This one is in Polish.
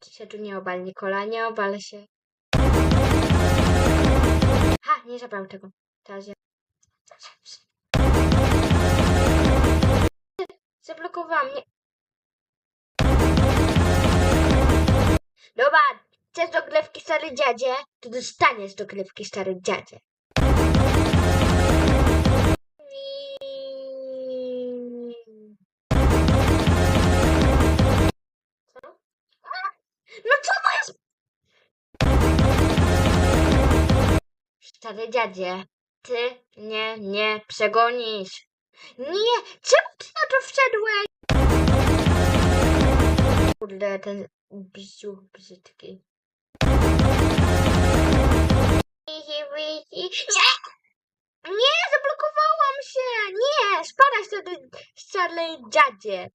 Czy się tu nie obal, Nikola, nie obal się. Ha, nie zabrał tego. Teraz ja. Zablokowałam mnie. Dobra, chcesz dogrywki stary dziadzie? To dostaniesz dogrywki stary dziadzie. Stary dziadzie, ty mnie nie przegonisz. Nie, czemu ty na to wszedłeś? Kurde, ten bziuch brzydki. Nie! Nie, zablokowałam się! Nie, spadaj wtedy, stary dziadzie.